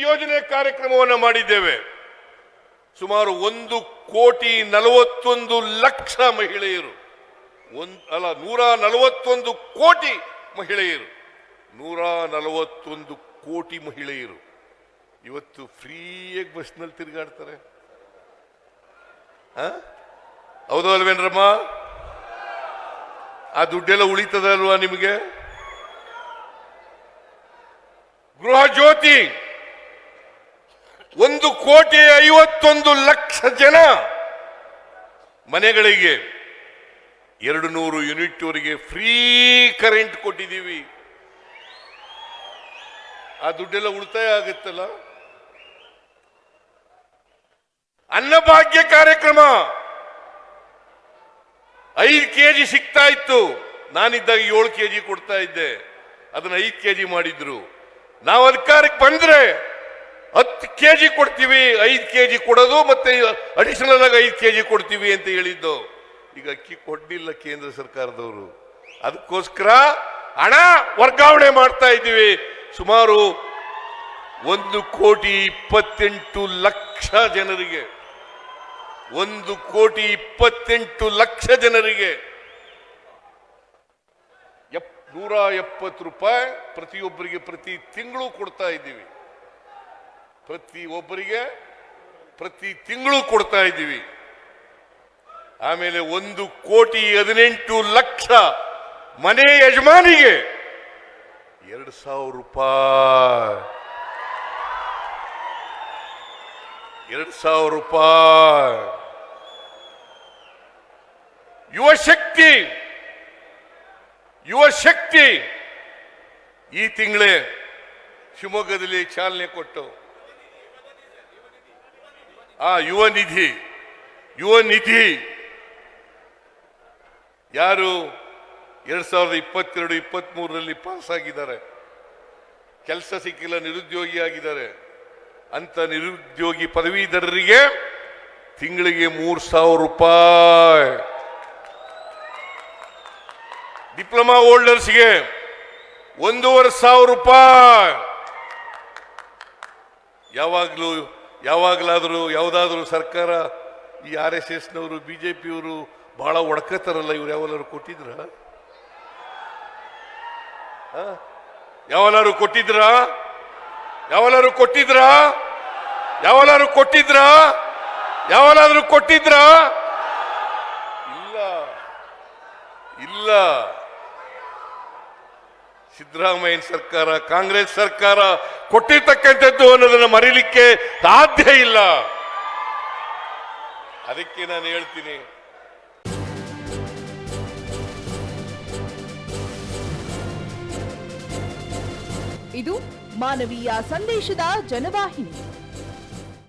ಯೋಜನೆ ಕಾರ್ಯಕ್ರಮವನ್ನು ಮಾಡಿದ್ದೇವೆ. ಸುಮಾರು ಒಂದು ಕೋಟಿ ನಲವತ್ತೊಂದು ಲಕ್ಷ ಮಹಿಳೆಯರು. ಒಂದ್, ಅಲ್ಲ, ನೂರ ನಲವತ್ತೊಂದು ಕೋಟಿ ಮಹಿಳೆಯರು. ನೂರ ನಲವತ್ತೊಂದು ಕೋಟಿ ಮಹಿಳೆಯರು. ಇವತ್ತು ಫ್ರೀಯಾಗಿ ಬಸ್ನಲ್ಲಿ ತಿರುಗಾಡ್ತಾರೆ? ಹೌದು ಅಲ್ವೇನ್ರಮ್ಮ? ಆ ದುಡ್ಡೆಲ್ಲ ಉಳಿತದಲ್ವಾ ನಿಮಗೆ? ಗೃಹ ಜ್ಯೋತಿ! ಒಂದು ಕೋಟಿ ಐವತ್ತೊಂದು ಲಕ್ಷ ಜನ ಮನೆಗಳಿಗೆ ಎರಡು ನೂರು ಯೂನಿಟ್ ಅವರಿಗೆ ಫ್ರೀ ಕರೆಂಟ್ ಕೊಟ್ಟಿದ್ದೀವಿ. ಆ ದುಡ್ಡೆಲ್ಲ ಉಳಿತಾಯ ಆಗುತ್ತಲ್ಲ? ಅನ್ನಭಾಗ್ಯ ಕಾರ್ಯಕ್ರಮ. ಐದು ಕೆಜಿ ಸಿಗ್ತಾ ಇತ್ತು. ನಾನಿದ್ದಾಗ ಏಳು ಕೆ ಜಿ ಕೊಡ್ತಾ ಇದ್ದೆ. ಅದನ್ನ ಐದು ಕೆಜಿ ಮಾಡಿದ್ರು. ನಾವು ಅಧಿಕಾರಕ್ಕೆ ಬಂದ್ರೆ ಹತ್ತು ಕೆ ಜಿ ಕೊಡ್ತೀವಿ, ಐದು ಕೆ ಜಿ ಕೊಡೋದು ಮತ್ತೆ ಅಡಿಷನಲ್ ಆಗಿ ಐದು ಕೆ ಜಿ ಕೊಡ್ತೀವಿ ಅಂತ ಹೇಳಿದ್ದು. ಈಗ ಅಕ್ಕಿ ಕೊಡ್ಲಿಲ್ಲ ಕೇಂದ್ರ ಸರ್ಕಾರದವರು. ಅದಕ್ಕೋಸ್ಕರ ಹಣ ವರ್ಗಾವಣೆ ಮಾಡ್ತಾ ಇದ್ದೀವಿ. ಸುಮಾರು ಒಂದು ಕೋಟಿ ಇಪ್ಪತ್ತೆಂಟು ಲಕ್ಷ ಜನರಿಗೆ. ಒಂದು ಕೋಟಿ ಇಪ್ಪತ್ತೆಂಟು ಲಕ್ಷ ಜನರಿಗೆ. ನೂರ ಎಪ್ಪತ್ತು ರೂಪಾಯಿ ಪ್ರತಿಯೊಬ್ಬರಿಗೆ ಪ್ರತಿ ತಿಂಗಳು ಕೊಡ್ತಾ ಇದ್ದೀವಿ. ಪ್ರತಿ ಒಬ್ಬರಿಗೆ ಪ್ರತಿ ತಿಂಗಳು ಕೊಡ್ತಾ ಇದ್ದೀವಿ. ಆಮೇಲೆ ಒಂದು ಕೋಟಿ ಹದಿನೆಂಟು ಲಕ್ಷ ಮನೆ ಯಜಮಾನಿಗೆ ಎರಡು ಸಾವಿರ ರೂಪಾಯಿ. ಎರಡು ಸಾವಿರ ರೂಪಾಯಿ. ಯುವ ಶಕ್ತಿ ಯುವ ಶಕ್ತಿ ಈ ತಿಂಗಳೇ ಶಿವಮೊಗ್ಗದಲ್ಲಿ ಚಾಲನೆ ಕೊಟ್ಟು ಆ ಯುವ ನಿಧಿ ಯುವ ನಿಧಿ. ಯಾರು ಎರಡ್ ಸಾವಿರದ ಇಪ್ಪತ್ತೆರಡು ಪಾಸ್ ಆಗಿದ್ದಾರೆ ಕೆಲಸ ಸಿಕ್ಕಿಲ್ಲ, ನಿರುದ್ಯೋಗಿ ಆಗಿದ್ದಾರೆ. ಅಂತ ನಿರುದ್ಯೋಗಿ ಪದವೀಧರರಿಗೆ ತಿಂಗಳಿಗೆ ಮೂರ್ ಸಾವಿರ ರೂಪಾಯಿ. ಡಿಪ್ಲೊಮಾ ಹೋಲ್ಡರ್ಸ್ಗೆ ಒಂದೂವರೆ ಸಾವಿರ ರೂಪಾಯಿ. ಯಾವಾಗಲೂ ಯಾವಾಗಲಾದರೂ, ಯಾವುದಾದ್ರೂ ಸರ್ಕಾರ ಈ ಆರ್ ಎಸ್ ಎಸ್ನವರು, ಬಿ ಜೆ ಪಿಯವರು ಭಾಳ ಒಡ್ಕತ್ತಾರಲ್ಲ ಇವ್ರು ಯಾವಲ್ಲಾರು ಕೊಟ್ಟಿದ್ರ? ಯಾವಲ್ಲಾರು ಕೊಟ್ಟಿದ್ರ? ಯಾವಲ್ಲಾರು ಕೊಟ್ಟಿದ್ರ? ಯಾವಲ್ಲಾರು ಕೊಟ್ಟಿದ್ರ? ಯಾವಲ್ಲಾದ್ರೂ ಕೊಟ್ಟಿದ್ರ? ಇಲ್ಲ. ಇಲ್ಲ. ಸಿದ್ದರಾಮಯ್ಯ ಸರ್ಕಾರ, ಕಾಂಗ್ರೆಸ್ ಸರ್ಕಾರ ಕೊಟ್ಟಿರ್ತಕ್ಕಂಥದ್ದು ಅನ್ನೋದನ್ನ ಮರೀಲಿಕ್ಕೆ ಸಾಧ್ಯ ಇಲ್ಲ. ಅದಕ್ಕೆ ನಾನು ಹೇಳ್ತೀನಿ. ಇದು ಮಾನವೀಯ ಸಂದೇಶದ ಜನವಾಹಿನಿ.